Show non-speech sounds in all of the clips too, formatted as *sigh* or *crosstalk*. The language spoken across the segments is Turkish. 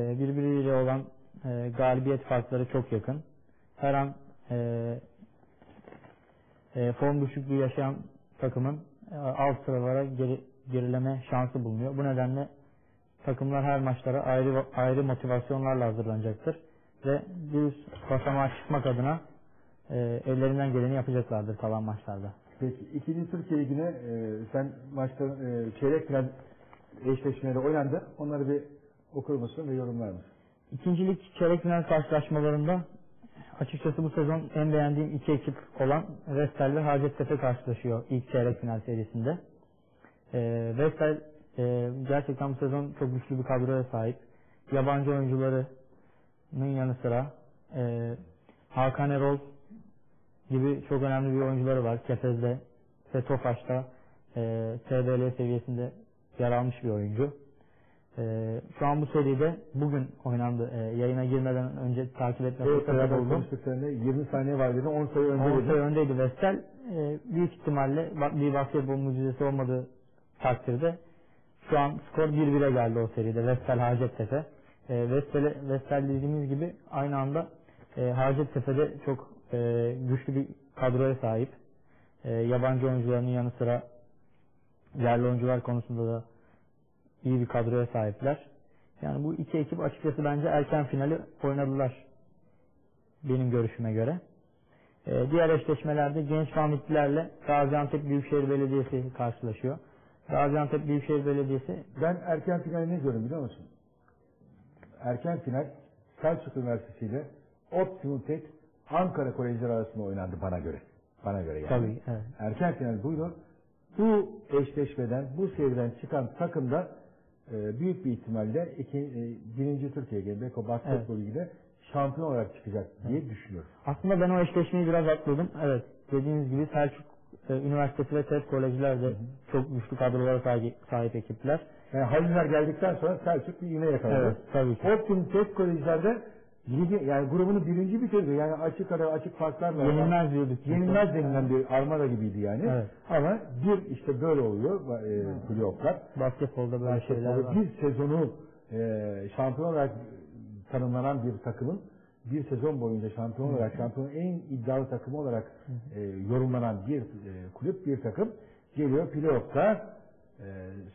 E, birbiriyle olan e, galibiyet farkları çok yakın. Her an e, e, form düşüklüğü yaşayan takımın e, alt sıralara geri, gerileme şansı bulunuyor. Bu nedenle takımlar her maçlara ayrı ayrı motivasyonlarla hazırlanacaktır ve üst basamağa çıkmak adına e, ellerinden geleni yapacaklardır kalan maçlarda. Peki ikinci Türkiye Ligi'ne e, sen maçta e, çeyrek final eşleşmeleri oynandı. Onları bir okur musun ve yorumlar mısın? İkincilik çeyrek final karşılaşmalarında açıkçası bu sezon en beğendiğim iki ekip olan Vestel ve Hacettepe karşılaşıyor ilk çeyrek final serisinde. Ee, Vestel e, gerçekten bu sezon çok güçlü bir kadroya sahip. Yabancı oyuncularının yanı sıra e, Hakan Erol gibi çok önemli bir oyuncuları var. Kefez'de ve Tofaş'ta e, TBL seviyesinde yer almış bir oyuncu. E, şu an bu seride bugün oynandı. E, yayına girmeden önce takip etme Evet, fırsatı buldum. konuştuk seninle. 20 saniye var dedin. 10 sayı önde 10 dedin. sayı öndeydi Vestel. E, büyük ihtimalle bir basketbol mucizesi olmadığı takdirde şu an skor 1-1'e geldi o seride. Vestel Hacettepe. E, Vestel, Vestel dediğimiz gibi aynı anda e, Hacettepe'de çok e, güçlü bir kadroya sahip. E, yabancı oyuncularının yanı sıra yerli oyuncular konusunda da iyi bir kadroya sahipler. Yani bu iki ekip açıkçası bence erken finali oynadılar. Benim görüşüme göre. Ee, diğer eşleşmelerde Genç Mahmutlilerle Gaziantep Büyükşehir Belediyesi karşılaşıyor. Gaziantep Büyükşehir Belediyesi Ben erken finali ne diyorum biliyor musun? Erken final Selçuk Üniversitesi ile Optimum Tek Ankara Kolejleri arasında oynandı bana göre. Bana göre yani. tabii evet. Erken final buydu. Bu eşleşmeden, bu seriden çıkan takım da e, büyük bir ihtimalle iki, e, birinci Türkiye Genç Beko Basketbol Ligi'de şampiyon olarak çıkacak diye düşünüyorum. Aslında ben o eşleşmeyi biraz atladım. Evet dediğiniz gibi Selçuk e, Üniversitesi ve TED Kolejler de çok güçlü kadrolara sahip, sahip ekipler. Yani Haliller geldikten sonra Selçuk bir ivme yakaladı. Evet tabii ki. Optimum Tek Kolejler'de ligi, yani grubunu birinci bitirdi. Yani açık ara açık farklarla. Yenilmez diyorduk. Yenilmez denilen bir armada gibiydi yani. Evet. Ama bir işte böyle oluyor e, playofflar. Basketbolda böyle şeyler var. Bir sezonu e, şampiyon olarak tanımlanan bir takımın bir sezon boyunca şampiyon olarak şampiyonun en iddialı takımı olarak e, yorumlanan bir e, kulüp bir takım geliyor playoff'ta e,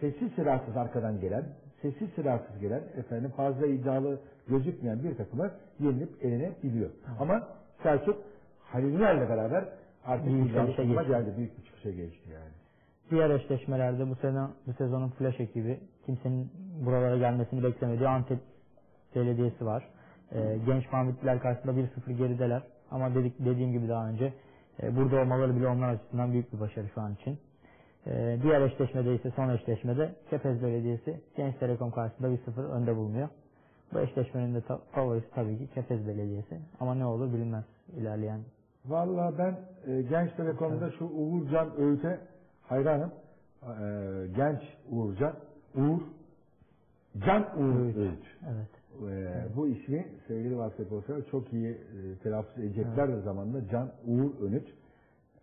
sessiz silahsız arkadan gelen sessiz silahsız gelen efendim fazla iddialı gözükmeyen bir takıma yenilip eline biliyor. Ama Selçuk Halillerle beraber artık İyi bir geçti. geldi. Büyük bir çıkışa geçti yani. Diğer eşleşmelerde bu sene bu sezonun flash ekibi kimsenin buralara gelmesini beklemediği Antep Belediyesi var. Ee, genç Mahmutliler karşısında 1-0 gerideler. Ama dedik dediğim gibi daha önce e, burada olmaları bile onlar açısından büyük bir başarı şu an için. Ee, diğer eşleşmede ise son eşleşmede Kepez Belediyesi Genç Telekom karşısında 1-0 önde bulunuyor. Bu eşleşmenin de favorisi tabii ki Kepez Belediyesi. Ama ne olur bilinmez ilerleyen. Vallahi ben e, Genç Telekom'da şu Uğurcan Öğüt'e hayranım. E, genç Uğurcan. Uğur. Can Uğur Öğüt. Evet. E, Bu ismi sevgili basketbolcular çok iyi e, telaffuz edecekler de zamanında Can Uğur Önüt.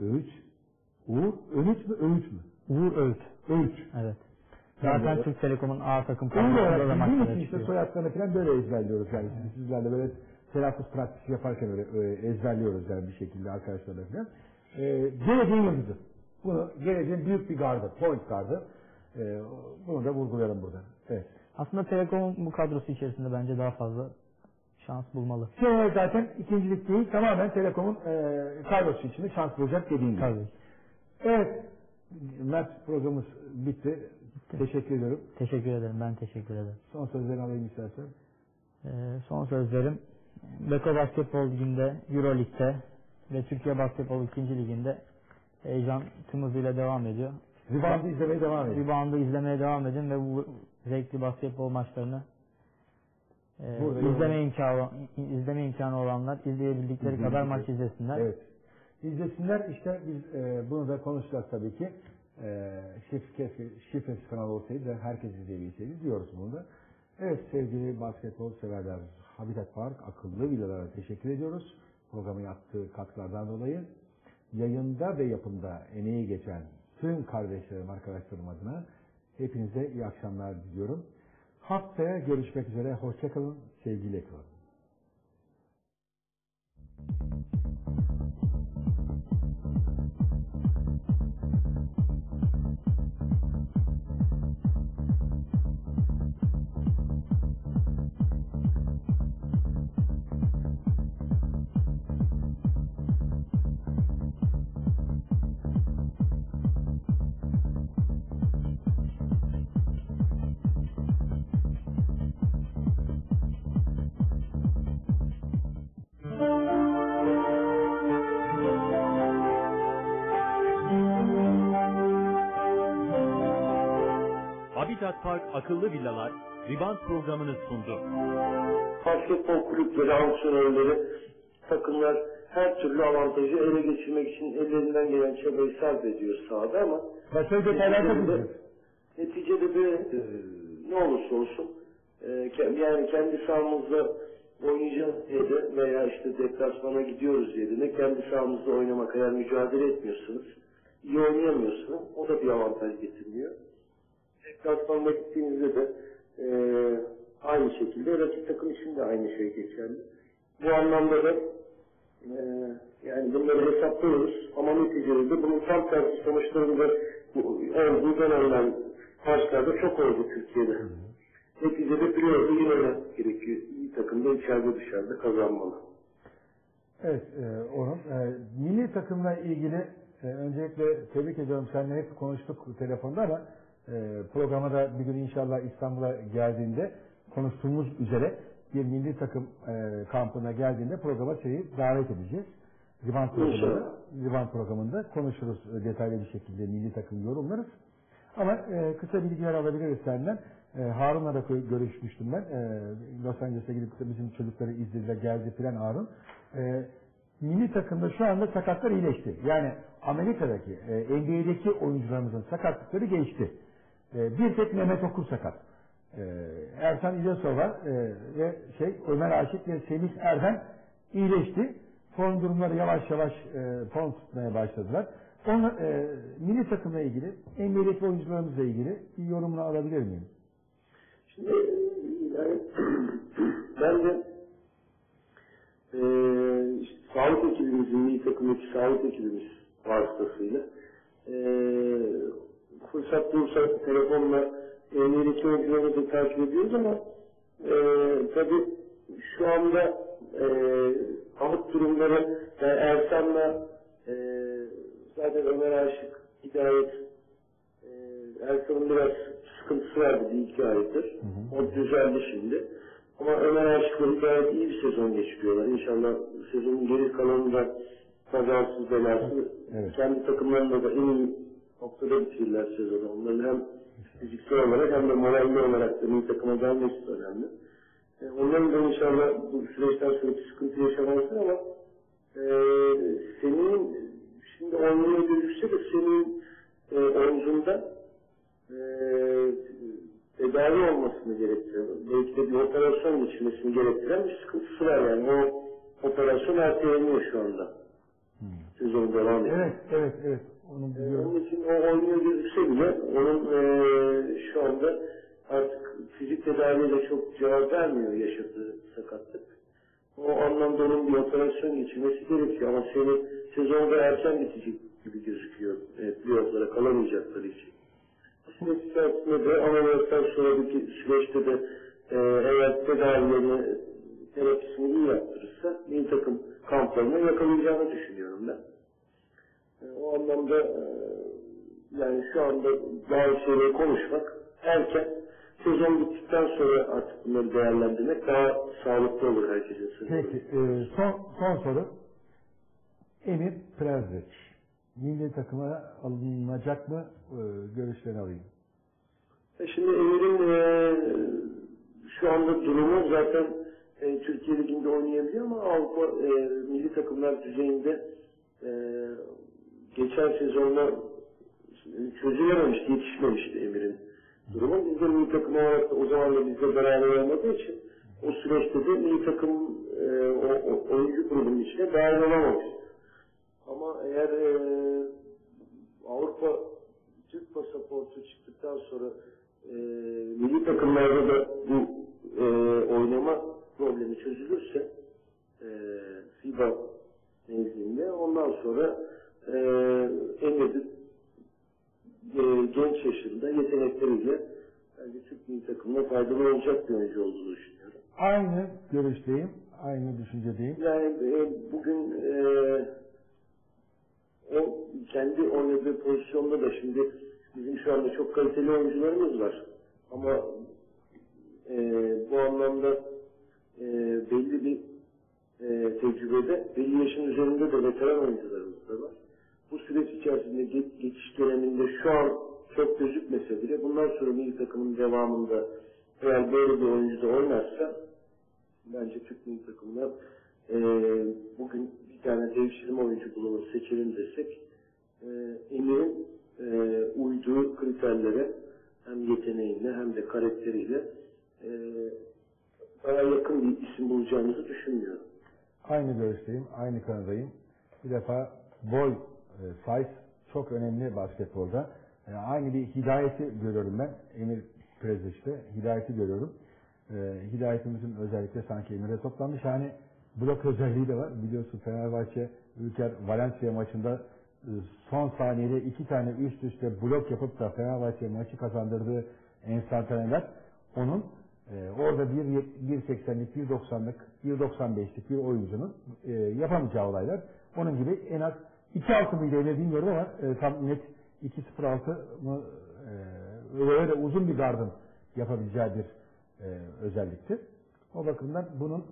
Öğüt. Uğur Önüt mü Öğüt mü? Uğur Öğüt. Öğüt. Evet. Zaten Türk Telekom'un A takım kadrosunda da maçlara işte çıkıyor. soyadlarını falan böyle ezberliyoruz yani. Şimdi sizlerle böyle telaffuz praktisi yaparken öyle e, ezberliyoruz yani bir şekilde arkadaşlarla falan. E, geleceğin yıldızı. Bunu geleceğin büyük bir gardı, point gardı. E, bunu da vurgulayalım burada. Evet. Aslında Telekom'un bu kadrosu içerisinde bence daha fazla şans bulmalı. Sonra zaten ikincilik değil tamamen Telekom'un e, kadrosu içinde şans bulacak dediğin gibi. Tabii. Evet. Mert programımız bitti. Teşekkür ediyorum. Teşekkür ederim. Ben teşekkür ederim. Son sözlerini alayım istersen. Ee, son sözlerim. Beko Basketbol Ligi'nde, Euro Lig'de ve Türkiye Basketbol 2. Liginde heyecan tüm hızıyla devam ediyor. Rebound'ı izlemeye devam edin. Rebound'ı izlemeye devam edin ve bu zevkli basketbol maçlarını e, Burada izleme imkanı izleme imkanı olanlar izleyebildikleri kadar maç izlesinler. Evet. İzlesinler işte biz e, bunu da konuşacağız tabii ki. E, şifresi, şifresi kanal olsaydı da herkes izleyebilseydi diyoruz bunu da. Evet sevgili basketbol severler Habitat Park akıllı villalara teşekkür ediyoruz. Programı yaptığı katkılardan dolayı. Yayında ve yapımda emeği geçen tüm kardeşlerim, arkadaşlarım adına hepinize iyi akşamlar diliyorum. Haftaya görüşmek üzere. Hoşçakalın. Sevgiyle kalın. Habitat Park akıllı villalar Ribant programını sundu. basketbol kulüpleri, antrenörleri, takımlar her türlü avantajı ele geçirmek için ellerinden gelen çabayı sarf ediyor sahada ama neticede, neticede de e, ne olursa olsun e, yani kendi sahamızda oynayacağız diye de veya işte deplasmana gidiyoruz diye de ne kendi sahamızda oynamak eğer mücadele etmiyorsunuz, iyi oynayamıyorsunuz o da bir avantaj getirmiyor. Deplasmanda gittiğinizde de e, aynı şekilde rakip takım için de aynı şey geçerli. Bu anlamda da e, yani bunları hesaplıyoruz ama neticede de bunun tam tersi sonuçlarında olduğu dönemden maçlarda çok oldu Türkiye'de. Neticede playoff'u oynamak gerekiyor. İyi takım da içeride dışarıda kazanmalı. Evet e, Orhun. E, milli takımla ilgili e, öncelikle tebrik ediyorum. Seninle hep konuştuk telefonda ama programa da bir gün inşallah İstanbul'a geldiğinde konuştuğumuz üzere bir milli takım e, kampına geldiğinde programa seni davet edeceğiz. Rivan programında. Rivan programında konuşuruz e, detaylı bir şekilde milli takım yorumlarız. Ama e, kısa bilgiler alabiliriz senden. E, Harun'la da gö- görüşmüştüm ben. E, Los Angeles'e gidip bizim çocukları izlediler, geldi filan Harun. E, milli takımda şu anda sakatlar iyileşti. Yani Amerika'daki, e, NBA'deki oyuncularımızın sakatlıkları geçti. E, bir tek Mehmet Okur sakat. E, Ersan İlyasova e, ve şey Ömer Aşık ve Semih Erden iyileşti. Form durumları yavaş yavaş e, form tutmaya başladılar. Onunla, e, milli takımla ilgili, NBA'deki oyuncularımızla ilgili bir yorumunu alabilir miyim? Şimdi yani ben de eee işte, sağlık ekibimizin, milli takımdaki sağlık ekibimiz vasıtasıyla eee fırsat bulursak telefonla emniyetli oyuncularımızı da takip ediyoruz ama eee tabi şu anda eee sağlık durumları yani Ersan'la eee zaten Ömer Aşık Hidayet ee, Erkan'ın biraz sıkıntısı vardı bir iki aydır. O düzeldi şimdi. Ama Ömer Aşık'la gayet iyi bir sezon geçiriyorlar. İnşallah sezonun geri kalanında kazasız belasız Evet. kendi takımlarında da en iyi noktada bitirirler sezonu. Onların hem fiziksel olarak hem de moralli olarak da milli takıma gelmesi önemli. E, onların da inşallah bu süreçten sonra bir sıkıntı yaşamazlar ama e, senin şimdi oynamaya gözükse de senin e, omzunda e, tedavi olmasını gerektiriyor. Belki de bir operasyon geçirmesini gerektiren bir sıkıntısı var yani. O operasyon erteleniyor şu anda. Sezon devam ediyor. Evet, evet, evet. Onu Ee, biliyorum. Onun için o oynuyor gözükse bile onun eee, şu anda artık fizik tedaviyle çok cevap vermiyor yaşadığı sakatlık. O anlamda onun bir operasyon geçirmesi gerekiyor ama senin sezonda erken bitecek gibi gözüküyor e, playofflara kalamayacakları için. Süreç içerisinde de ameliyattan sonraki süreçte de e, eğer tedavilerini terapisini iyi yaptırırsa bir takım kamplarına yakalayacağını düşünüyorum ben. E, O anlamda e, yani şu anda bazı şeyleri konuşmak erken sezon bittikten sonra artık bunları değerlendirmek daha sağlıklı olur herkesin sezonu. Peki, e, son, son soru. Emir Prezreç. Milli takıma alınacak mı? E, görüşlerini alayım. E Şimdi Emir'in e, şu anda durumu zaten e, Türkiye Ligi'nde oynayabiliyor ama Avrupa e, milli takımlar düzeyinde e, geçen sezonda çözülememişti, yetişmemişti Emir'in durumu. Biz de milli takım olarak da o zaman da bizle beraber olmadığı için o süreçte de milli takım e, o, o, oyuncu grubunun içine dahil olamamıştı. Ama eğer e, Avrupa Türk pasaportu çıktıktan sonra e, milli takımlarda da bu e, oynama problemi çözülürse e, FIBA nezdinde ondan sonra e, Emre'de e, genç yaşında yetenekleriyle bence Türk milli takımına faydalı olacak bir oyuncu olduğunu düşünüyorum. Aynı görüşteyim, aynı düşüncedeyim. Yani e, bugün e, o kendi oynadığı pozisyonda da şimdi bizim şu anda çok kaliteli oyuncularımız var. Ama e, bu anlamda e, belli bir e, tecrübede, belli yaşın üzerinde de veteran oyuncularımız da var. Bu süreç içerisinde ge- geçiş döneminde şu an çok gözükmese bile bundan sonra milli takımın devamında eğer böyle bir oyuncu da oynarsa bence Türk milli takımına e, bugün bir tane devşirme oyuncu bulunur seçelim desek e, Emir'in e, uyduğu kriterlere hem yeteneğiyle hem de karakteriyle e, daha yakın bir isim bulacağımızı düşünmüyorum. Aynı görüşteyim, aynı kanadayım. Bir defa boy, e, çok önemli basketbolda. E, aynı bir hidayeti görüyorum ben. Emir Preziç'te hidayeti görüyorum. E, hidayetimizin özellikle sanki Emir'e toplanmış. Yani blok özelliği de var. Biliyorsun Fenerbahçe Ülker Valencia maçında e, son saniyede iki tane üst üste blok yapıp da Fenerbahçe maçı kazandırdığı enstantaneler onun ee, orada bir 1.80'lik, 1.90'lık, 1.95'lik bir oyuncunun e, yapamayacağı olaylar. Onun gibi en az 2.6 mıydı öyle bilmiyorum ama e, tam net 2.06 mı e, öyle de uzun bir gardın yapabileceği bir e, özelliktir. O bakımdan bunun e,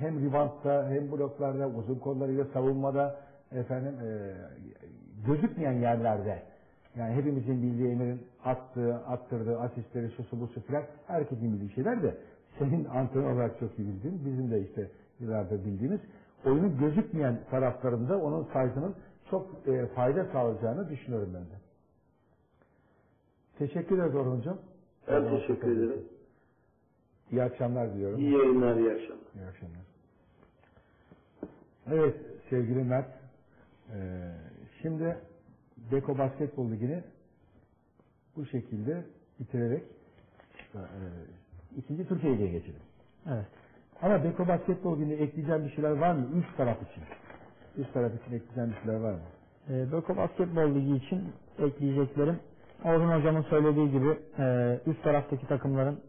hem reboundda hem bloklarda uzun kollarıyla savunmada efendim e, gözükmeyen yerlerde yani hepimizin bildiği Emir'in attığı, attırdığı asistleri, şusu busu filan herkesin bildiği şeyler de senin *laughs* antrenör olarak çok iyi bildiğin, bizim de işte yıllardır bildiğimiz oyunun gözükmeyen taraflarında onun sayısının çok e, fayda sağlayacağını düşünüyorum ben de. Teşekkür ederiz Orhun Hocam. Ben teşekkür ederim. İyi akşamlar diliyorum. İyi yayınlar, iyi akşamlar. İyi akşamlar. Evet sevgili Mert. e, şimdi Beko Basketbol Ligi'ni bu şekilde bitirerek e, ikinci Türkiye Ligi'ne geçelim. Evet. Ama Beko Basketbol Ligi'nde ekleyeceğim bir şeyler var mı? Üst taraf için. Üst taraf için ekleyeceğim bir şeyler var mı? E, Beko Basketbol Ligi için ekleyeceklerim Orhun Hocam'ın söylediği gibi e, üst taraftaki takımların